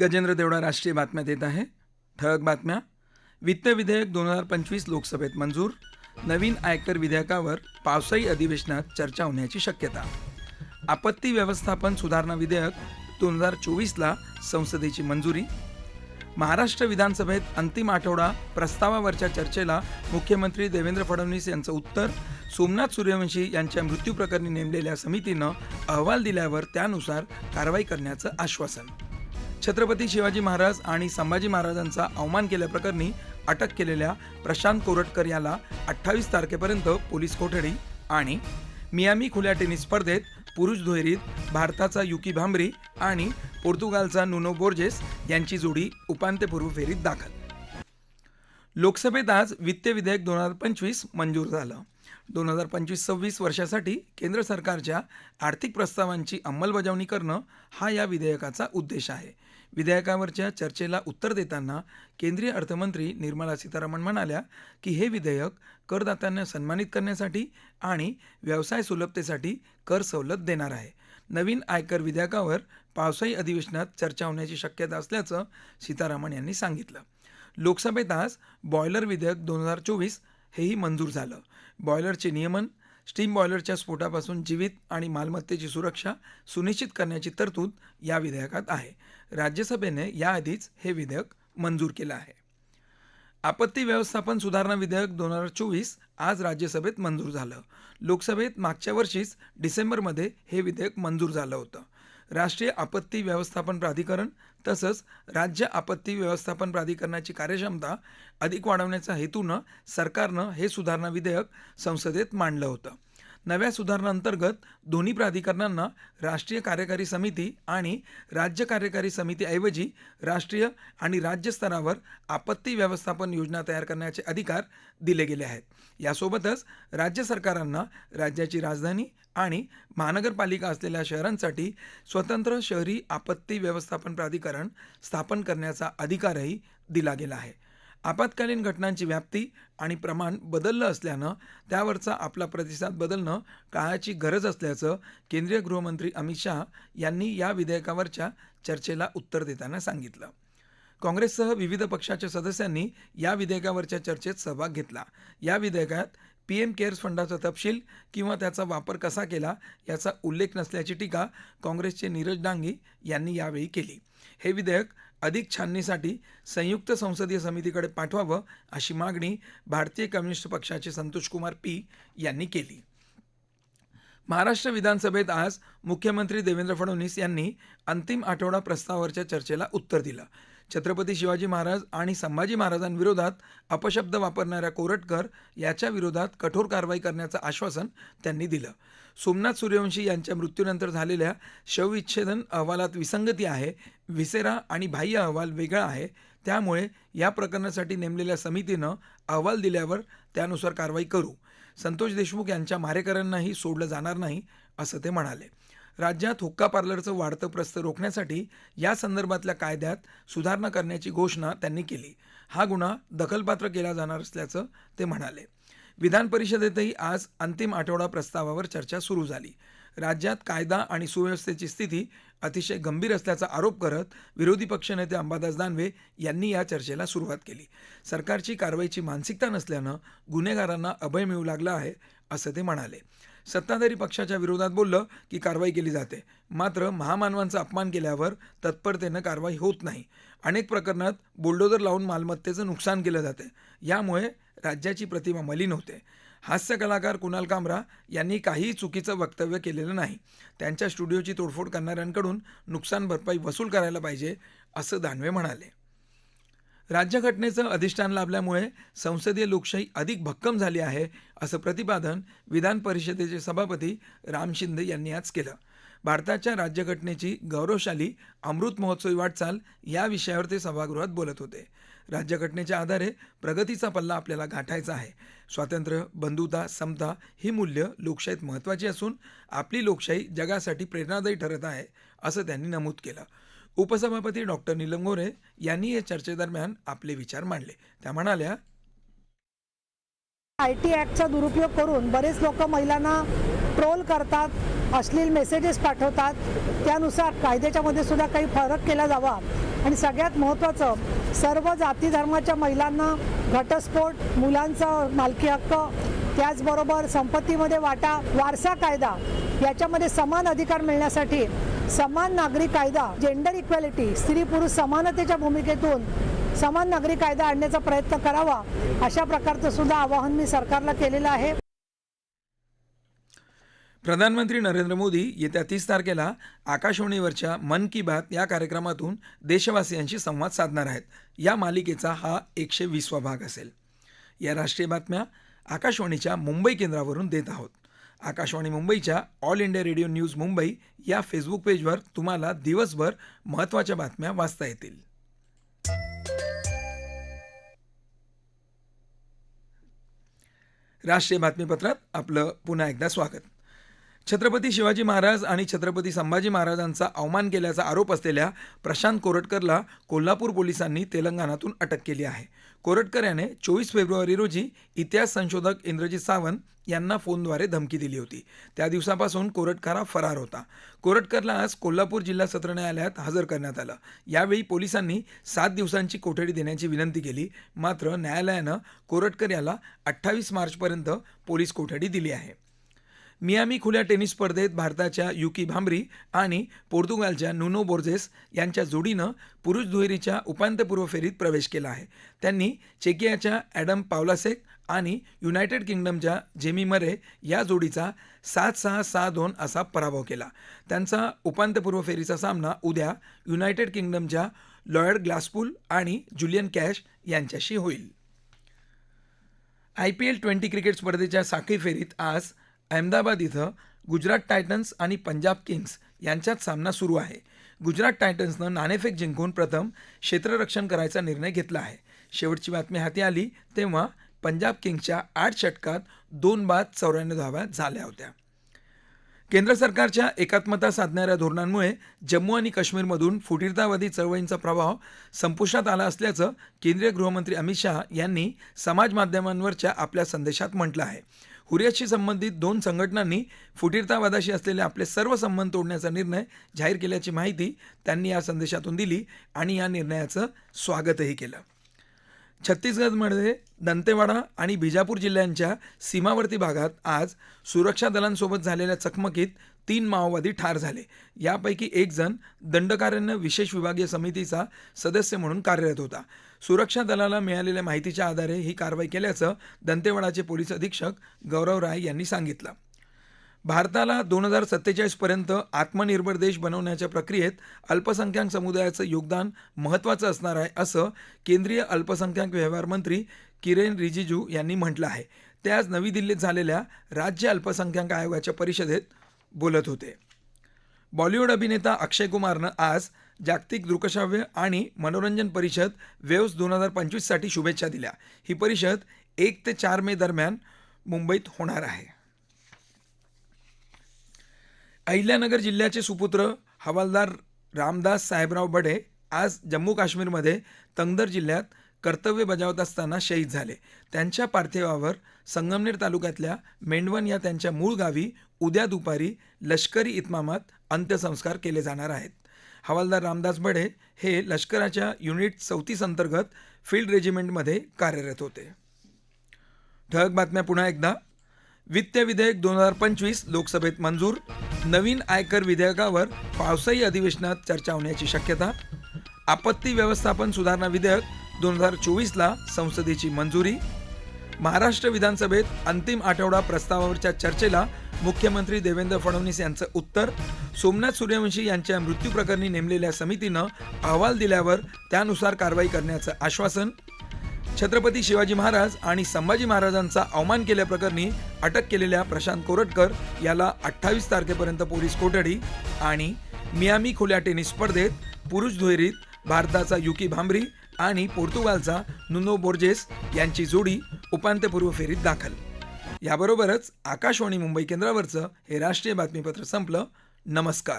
गजेंद्र देवडा राष्ट्रीय बातम्या देत आहे. ठळक बातम्या. वित्त विधेयक दोन हजार पंचवीस लोकसभेत मंजूर. नवीन आयकर विधेयकावर पावसाळी अधिवेशनात चर्चा होण्याची शक्यता. आपत्ती व्यवस्थापन सुधारणा विधेयक दोन हजार चोवीसला संसदेची मंजुरी. महाराष्ट्र विधानसभेत अंतिम आठवडा प्रस्तावावरच्या चर्चेला मुख्यमंत्री देवेंद्र फडणवीस यांचं उत्तर. सोमनाथ सूर्यवंशी यांच्या मृत्यूप्रकरणी नेमलेल्या समितीनं अहवाल दिल्यावर त्यानुसार कारवाई करण्याचं आश्वासन. छत्रपती शिवाजी महाराज आणि संभाजी महाराजांचा अवमान केल्याप्रकरणी अटक केलेल्या प्रशांत कोरटकर याला अठ्ठावीस तारखेपर्यंत पोलीस कोठडी आणि मियामी खुल्या टेनिस स्पर्धेत पुरुष दुहेरीत भारताचा युकी भांबरी आणि पोर्तुगालचा नुनो बोर्जेस यांची जोडी उपांत्यपूर्व फेरीत दाखल. लोकसभेत आज वित्त विधेयक दोन हजार पंचवीस मंजूर झालं. दोन हजार पंचवीस सव्वीस वर्षासाठी केंद्र सरकारच्या आर्थिक प्रस्तावांची अंमलबजावणी करणं हा या विधेयकाचा उद्देश आहे. विधेयकावरच्या चर्चेला उत्तर देताना केंद्रीय अर्थमंत्री निर्मला सीतारामन म्हणाल्या की हे विधेयक करदात्यांना सन्मानित करण्यासाठी आणि व्यवसाय सुलभतेसाठी कर सवलत देणार आहे. नवीन आयकर विधेयकावर पावसाळी अधिवेशनात चर्चा होण्याची शक्यता असल्याचं सीतारामन यांनी सांगितलं. लोकसभेत आज बॉयलर विधेयक दोन हजार चोवीस हेही मंजूर झालं. बॉयलरचे नियमन स्टीम बॉयलरच्या स्फोटापासून जीवित आणि मालमत्तेची सुरक्षा सुनिश्चित करण्याची तरतूद या विधेयकात आहे. राज्यसभेने याआधीच हे विधेयक मंजूर केलं आहे. आपत्ती व्यवस्थापन सुधारणा विधेयक दोन हजार चोवीस आज राज्यसभेत मंजूर झालं. लोकसभेत मागच्या वर्षीच डिसेंबरमध्ये हे विधेयक मंजूर झालं होतं. राष्ट्रीय आपत्ती व्यवस्थापन प्राधिकरण तसंच राज्य आपत्ती व्यवस्थापन प्राधिकरणाची कार्यक्षमता अधिक वाढवण्याच्या हेतूनं सरकारनं हे सुधारणा विधेयक संसदेत मांडलं होतं. नव्या सुधारणांतर्गत दोन्ही प्राधिकरणांना राष्ट्रीय कार्यकारी समिती आणि राज्य कार्यकारी समितीऐवजी राष्ट्रीय आणि राज्य स्तरावर आपत्ती व्यवस्थापन योजना तयार करण्याचे अधिकार दिले गेले आहेत. यासोबतच राज्य सरकारांना राज्याची राजधानी आणि महानगरपालिका असलेल्या शहरांसाठी स्वतंत्र शहरी आपत्ती व्यवस्थापन प्राधिकरण स्थापन करण्याचा अधिकारही दिला गेला आहे. आपत्कालीन घटनांची व्याप्ती आणि प्रमाण बदललं असल्यानं त्यावरचा आपला प्रतिसाद बदलणं काळाची गरज असल्याचं केंद्रीय गृहमंत्री अमित शहा यांनी या विधेयकावरच्या चर्चेला उत्तर देताना सांगितलं. काँग्रेससह विविध पक्षाच्या सदस्यांनी या विधेयकावरच्या चर्चेत सहभाग घेतला. या विधेयकात पी एम केअर्स फंडाचा तपशील किंवा त्याचा वापर कसा केला याचा उल्लेख नसल्याची टीका काँग्रेसचे नीरज डांगे यांनी यावेळी केली. हे विधेयक अधिक छाननीसाठी संयुक्त संसदीय समितीकडे पाठवावं अशी मागणी भारतीय कम्युनिस्ट पक्षाचे संतोषकुमार पी यांनी केली. महाराष्ट्र विधानसभेत आज मुख्यमंत्री देवेंद्र फडणवीस यांनी अंतिम आठवडा प्रस्तावावरच्या चर्चेला उत्तर दिलं. छत्रपती शिवाजी महाराज आणि संभाजी महाराजांविरोधात अपशब्द वापरणाऱ्या कोरटकर याच्या विरोधात कठोर कारवाई करण्याचं आश्वासन त्यांनी दिलं. सोमनाथ सूर्यवंशी यांच्या मृत्यूनंतर झालेल्या शवविच्छेदन अहवालात विसंगती आहे विसेरा आणि बाह्य अहवाल वेगळा आहे त्यामुळे या प्रकरणासाठी नेमलेल्या समितीनं अहवाल दिल्यावर त्यानुसार कारवाई करू. संतोष देशमुख यांच्या मारेकऱ्यांनाही सोडलं जाणार नाही असं ते म्हणाले. राज्यात हुक्का पार्लरचं वाढतं प्रस्त रोखण्यासाठी या संदर्भातल्या कायद्यात सुधारणा करण्याची घोषणा त्यांनी केली. हा गुन्हा दखलपात्र केला जाणार असल्याचं ते म्हणाले. विधान परिषदेतही आज अंतिम आठवडा प्रस्तावावर चर्चा सुरू झाली. राज्यात कायदा आणि सुव्यवस्थेची स्थिती अतिशय गंभीर असल्याचा आरोप करत विरोधी पक्षनेते अंबादास दानवे यांनी या चर्चेला सुरुवात केली. सरकारची कारवाईची मानसिकता नसल्यानं गुन्हेगारांना अभय मिळू लागलं आहे असं ते म्हणाले. सत्ताधारी पक्षाच्या विरोधात बोललं की कारवाई केली जाते. मात्र महामानवांचा अपमान केल्यावर तत्परतेनं कारवाई होत नाही. अनेक प्रकरणात बुलडोजर लावून मालमत्तेचं नुकसान केलं जाते. यामुळे राज्याची प्रतिमा मलिन होते. हास्य कलाकार कुणाल कामरा यांनी काहीही चुकीचं वक्तव्य केलेलं नाही. त्यांच्या स्टुडिओची तोडफोड करणाऱ्यांकडून नुकसान भरपाई वसूल करायला पाहिजे असं दानवे म्हणाले. राज्यघटनेचं अधिष्ठान लाभल्यामुळे संसदीय लोकशाही अधिक भक्कम झाली आहे असं प्रतिपादन विधान परिषदेचे सभापती राम शिंदे यांनी आज केलं. भारताच्या राज्यघटनेची गौरवशाली अमृत महोत्सवी वाटचाल या विषयावर ते सभागृहात बोलत होते. राज्यघटनेच्या आधारे प्रगतीचा पल्ला आपल्याला गाठायचा आहे. स्वातंत्र्य बंधुता समता ही मूल्य लोकशाहीत महत्त्वाची असून आपली लोकशाही जगासाठी प्रेरणादायी ठरत आहे असं त्यांनी नमूद केलं. उपसभापती डॉक्टर नीलम गोरे यांनी या चर्चेदरम्यान आपले विचार मांडले. त्या म्हणाल्या आय टी ॲक्टचा दुरुपयोग करून बरेच लोक महिलांना ट्रोल करतात अश्लील मेसेजेस पाठवतात. त्यानुसार कायद्याच्यामध्ये सुद्धा काही फरक केला जावा. आणि सगळ्यात महत्त्वाचं सर्व जाती धर्माच्या महिलांना घटस्फोट मुलांचा मालकी हक्क त्याचबरोबर संपत्तीमध्ये वाटा वारसा कायदा याच्यामध्ये समान अधिकार मिळण्यासाठी समान नागरिक कायदा जेंडर इक्वॅलिटी स्त्री पुरुष समानतेच्या भूमिकेतून समान नागरी कायदा आणण्याचा प्रयत्न करावा अशा प्रकारचं सुद्धा आवाहन मी सरकारला केलेलं आहे. प्रधानमंत्री नरेंद्र मोदी येत्या तीस तारखेला आकाशवाणीवरच्या मन की बात या कार्यक्रमातून देशवासियांशी संवाद साधणार आहेत. या मालिकेचा हा एकशे वीसवा भाग असेल. या राष्ट्रीय बातम्या आकाशवाणीच्या मुंबई केंद्रावरून देत आहोत. आकाशवाणी मुंबईच्या all India radio news Mumbai या फेसबुक पेजवर तुम्हाला दिवसभर महत्त्वाच्या बातम्या वाचता येतील. राष्ट्रीय बातमीपत्रात आपलं पुन्हा एकदा स्वागत. छत्रपती शिवाजी महाराज आणि छत्रपती संभाजी महाराजांचा अवमान केल्याचा आरोप असलेल्या प्रशांत कोरटकरला कोल्हापूर पोलिसांनी तेलंगणातून अटक केली आहे. कोरटकर याने चोवीस फेब्रुवारी रोजी इतिहास संशोधक इंद्रजित सावंत यांना फोनद्वारे धमकी दिली होती. त्या दिवसापासून कोरटकर हा फरार होता. कोरटकरला आज कोल्हापूर जिल्हा सत्र न्यायालयात हजर करण्यात आलं. यावेळी पोलिसांनी सात दिवसांची कोठडी देण्याची विनंती केली. मात्र न्यायालयानं कोरटकर याला अठ्ठावीस मार्चपर्यंत पोलीस कोठडी दिली आहे. मियामी खुल्या टेनिस स्पर्धेत भारताच्या युकी भांबरी आणि पोर्तुगालच्या नुनो बोर्जेस यांच्या जोडीनं पुरुष दुहेरीच्या उपांत्यपूर्व फेरीत प्रवेश केला आहे. त्यांनी चेकियाच्या ॲडम पावलासेक आणि युनायटेड किंगडमच्या जेमी मरे या जोडीचा सात सहा सहा दोन असा पराभव केला. त्यांचा उपांत्यपूर्व फेरीचा सामना उद्या युनायटेड किंगडमच्या लॉयड ग्लासपूल आणि जुलियन कॅश यांच्याशी होईल. I P L twenty cricket स्पर्धेच्या साखळी फेरीत आज अहमदाबाद इथं गुजरात टायटन्स आणि पंजाब किंग्स यांच्यात सामना सुरू आहे. गुजरात टायटन्सनं नाणेफेक जिंकून प्रथम क्षेत्ररक्षण करायचा निर्णय घेतला आहे. शेवटची बातमी हाती आली तेव्हा पंजाब किंग्सच्या आठ षटकात दोन बाद चौऱ्याण्णव धाव्या झाल्या होत्या. केंद्र सरकारच्या एकात्मता साधणाऱ्या धोरणांमुळे जम्मू आणि काश्मीरमधून फुटीरतावादी चळवळींचा प्रभाव संपुष्टात आला असल्याचं केंद्रीय गृहमंत्री अमित शहा यांनी समाज माध्यमांवरच्या आपल्या संदेशात म्हटलं आहे. हुर्याशी संबंधित दोन संघटनांनी फुटीरतावादाशी असलेले आपले सर्व संबंध तोडण्याचा निर्णय जाहीर केल्याची माहिती त्यांनी या संदेशातून दिली आणि या निर्णयाचं स्वागतही केलं. छत्तीसगडमध्ये दंतेवाडा आणि बिजापूर जिल्ह्यांच्या सीमावर्ती भागात आज सुरक्षा दलांसोबत झालेल्या चकमकीत तीन माओवादी ठार झाले. यापैकी एक जण दंडकारण्य विशेष विभागीय समितीचा सदस्य म्हणून कार्यरत होता. सुरक्षा दलाला मिळालेल्या माहितीच्या आधारे ही कारवाई केल्याचं दंतेवाडाचे पोलीस अधीक्षक गौरव राय यांनी सांगितलं. भारताला दोन हजार सत्तेचाळीसपर्यंत आत्मनिर्भर देश बनवण्याच्या प्रक्रियेत अल्पसंख्याक समुदायाचं योगदान महत्त्वाचं असणार आहे असं केंद्रीय अल्पसंख्याक व्यवहार मंत्री किरेन रिजिजू यांनी म्हटलं आहे. ते आज नवी दिल्लीत झालेल्या राज्य अल्पसंख्याक आयोगाच्या परिषदेत बोलत होते. बॉलिवूड अभिनेता अक्षय कुमारनं आज जागतिक दृकश्राव्य आणि मनोरंजन परिषद वेव्स दोन हजार पंचवीससाठी शुभेच्छा दिल्या. ही परिषद एक ते चार मे दरम्यान मुंबईत होणार आहे. अहिल्यानगर जिल्ह्याचे सुपुत्र हवालदार रामदास साहेबराव बडे आज जम्मू काश्मीरमध्ये तंगदर जिल्ह्यात कर्तव्य बजावत असताना शहीद झाले. त्यांच्या पार्थिवावर संगमनेर तालुक्यातल्या मेंढवण या त्यांच्या मूळ गावी उद्या दुपारी लष्करी इतमामात अंत्यसंस्कार केले जाणार आहेत. हवालदार रामदास बडे हे लष्कराच्या युनिट चौतीस अंतर्गत फील्ड रेजिमेंटमध्ये कार्यरत होते. ठळक बातम्या पुन्हा एकदा. वित्त विधेयक दोन हजार पंचवीस लोकसभेत मंजूर. नवीन आयकर विधेयकावर पावसाळी अधिवेशनात चर्चा होण्याची शक्यता. आपत्ती व्यवस्थापन सुधारणा विधेयक दोन हजार चोवीसला संसदेची मंजुरी. महाराष्ट्र विधानसभेत अंतिम आठवडा प्रस्तावावरच्या चर्चेला मुख्यमंत्री देवेंद्र फडणवीस यांचं उत्तर. सोमनाथ सूर्यवंशी यांच्या मृत्यूप्रकरणी नेमलेल्या समितीनं अहवाल दिल्यावर त्यानुसार कारवाई करण्याचं आश्वासन. छत्रपती शिवाजी महाराज आणि संभाजी महाराजांचा अवमान केल्याप्रकरणी अटक केलेल्या प्रशांत कोरटकर याला अठ्ठावीस तारखेपर्यंत पोलीस कोठडी आणि मियामी खुल्या टेनिस स्पर्धेत पुरुष दुहेरीत भारताचा युकी भांबरी आणि पोर्तुगालचा नुनो बोर्जेस यांची जोडी उपांत्यपूर्व फेरीत दाखल. याबरोबरच आकाशवाणी मुंबई केंद्रावरचं हे राष्ट्रीय बातमीपत्र संपलं. नमस्कार.